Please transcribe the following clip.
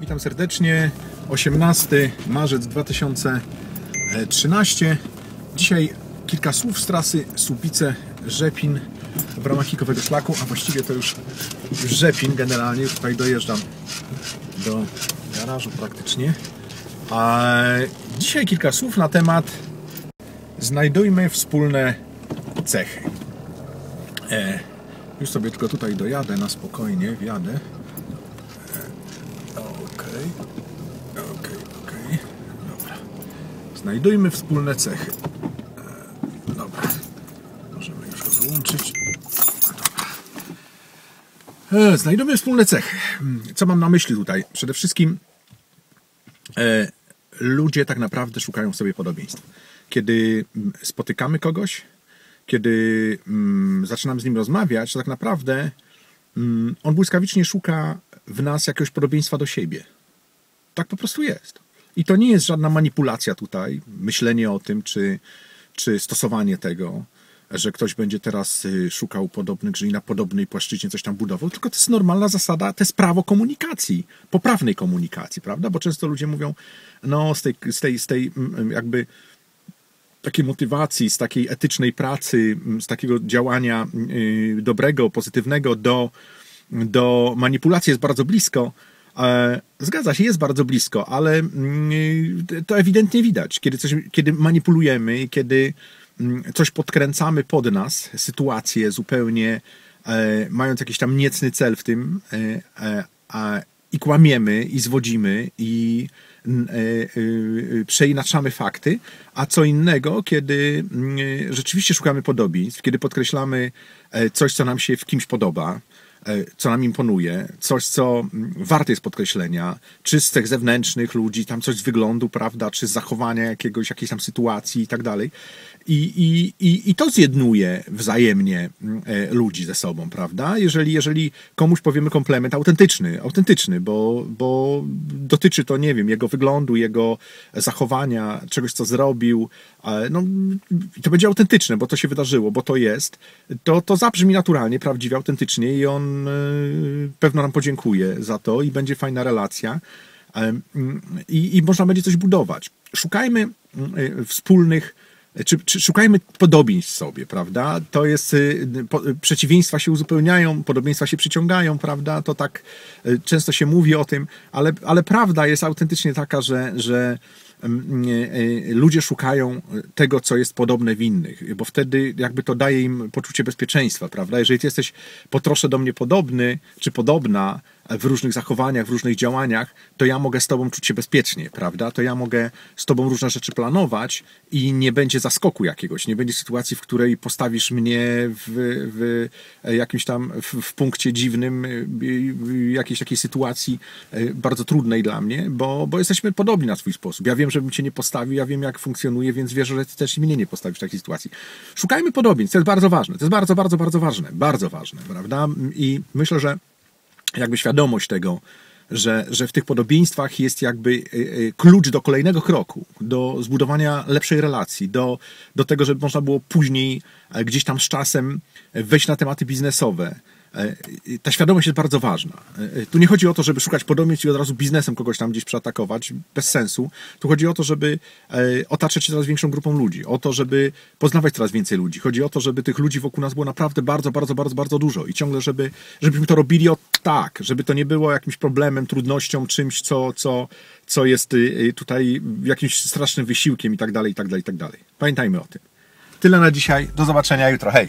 Witam serdecznie. 18 marzec 2013. Dzisiaj kilka słów z trasy Słupice Rzepin w ramach kikowego szlaku, a właściwie to już, już Rzepin generalnie. Już tutaj dojeżdżam do garażu praktycznie. A dzisiaj kilka słów na temat znajdujmy wspólne cechy. E, już sobie tylko tutaj dojadę na spokojnie, wjadę. Okej, okej, okej. Dobra. Znajdujmy wspólne cechy. E, Dobra. Możemy już go wyłączyć. Dobra. E, Znajdujmy wspólne cechy. Hmm, Co mam na myśli tutaj? Przede wszystkim e, ludzie tak naprawdę szukają sobie podobieństw. Kiedy mm, spotykamy kogoś, kiedy mm, zaczynam z nim rozmawiać, to tak naprawdę mm, on błyskawicznie szuka w nas jakiegoś podobieństwa do siebie. Tak po prostu jest. I to nie jest żadna manipulacja tutaj, myślenie o tym, czy, czy stosowanie tego, że ktoś będzie teraz y, szukał podobnych, czyli na podobnej płaszczyźnie coś tam budował, tylko to jest normalna zasada, to jest prawo komunikacji, poprawnej komunikacji, prawda? Bo często ludzie mówią, no z tej, z tej, z tej mm, jakby takiej motywacji, z takiej etycznej pracy, z takiego działania y, dobrego, pozytywnego do, do manipulacji jest bardzo blisko. E, Zgadza się, jest bardzo blisko, ale mm, to ewidentnie widać, kiedy, coś, kiedy manipulujemy, kiedy mm, coś podkręcamy pod nas, sytuację zupełnie e, mając jakiś tam niecny cel w tym e, i kłamiemy, i zwodzimy, i przeinaczamy fakty, a co innego, kiedy mm, rzeczywiście szukamy podobieństw, kiedy podkreślamy coś, co nam się w kimś podoba, co nam imponuje, coś, co mm, warte jest podkreślenia, czy z cech zewnętrznych ludzi, tam coś z wyglądu, prawda, czy z zachowania jakiegoś, jakiejś tam sytuacji i tak dalej. I, i, i, I to zjednuje wzajemnie mm, e, ludzi ze sobą, prawda? Jeżeli, jeżeli komuś powiemy komplement autentyczny, autentyczny, bo, bo dotyczy to, nie wiem, jego wyglądu, jego zachowania, czegoś, co zrobił, e, no, to będzie autentyczne, bo to się wydarzyło, bo to jest, to, to zabrzmi naturalnie, prawdziwie, autentycznie i on e, pewno nam podziękuje za to i będzie fajna relacja E, i, i można będzie coś budować. Szukajmy mm, e, wspólnych czy, czy szukajmy podobieństw sobie, prawda? To jest, po, przeciwieństwa się uzupełniają, podobieństwa się przyciągają, prawda? To tak często się mówi o tym, ale, ale prawda jest autentycznie taka, że, że ludzie szukają tego, co jest podobne w innych, bo wtedy jakby to daje im poczucie bezpieczeństwa, prawda? Jeżeli ty jesteś po trosze do mnie podobny, czy podobna, w różnych zachowaniach, w różnych działaniach, to ja mogę z tobą czuć się bezpiecznie, prawda? To ja mogę z tobą różne rzeczy planować i nie będzie zaskoku jakiegoś, nie będzie sytuacji, w której postawisz mnie w, w jakimś tam w, w punkcie dziwnym, w jakiejś takiej sytuacji e, bardzo trudnej dla mnie, bo, bo jesteśmy podobni na swój sposób. Ja wiem, żebym cię nie postawił, ja wiem, jak funkcjonuje, więc wierzę, że ty też mnie nie postawisz w takiej sytuacji. Szukajmy podobieństw, to jest bardzo ważne, to jest bardzo, bardzo, bardzo ważne, bardzo ważne, prawda? I myślę, że jakby świadomość tego, że, że w tych podobieństwach jest jakby y, y, klucz do kolejnego kroku, do zbudowania lepszej relacji, do, do tego, żeby można było później e, gdzieś tam z czasem wejść na tematy biznesowe. E, Ta świadomość jest bardzo ważna. E, Tu nie chodzi o to, żeby szukać podobieństw i od razu biznesem kogoś tam gdzieś przeatakować, bez sensu. Tu chodzi o to, żeby otaczać się coraz większą grupą ludzi, o to, żeby poznawać coraz więcej ludzi. Chodzi o to, żeby tych ludzi wokół nas było naprawdę bardzo, bardzo, bardzo, bardzo dużo i ciągle, żeby, żebyśmy to robili od tak, żeby to nie było jakimś problemem, trudnością, czymś, co, co, co jest y, tutaj jakimś strasznym wysiłkiem i tak dalej, i tak dalej, i tak dalej. Pamiętajmy o tym. Tyle na dzisiaj. Do zobaczenia jutro. Hej!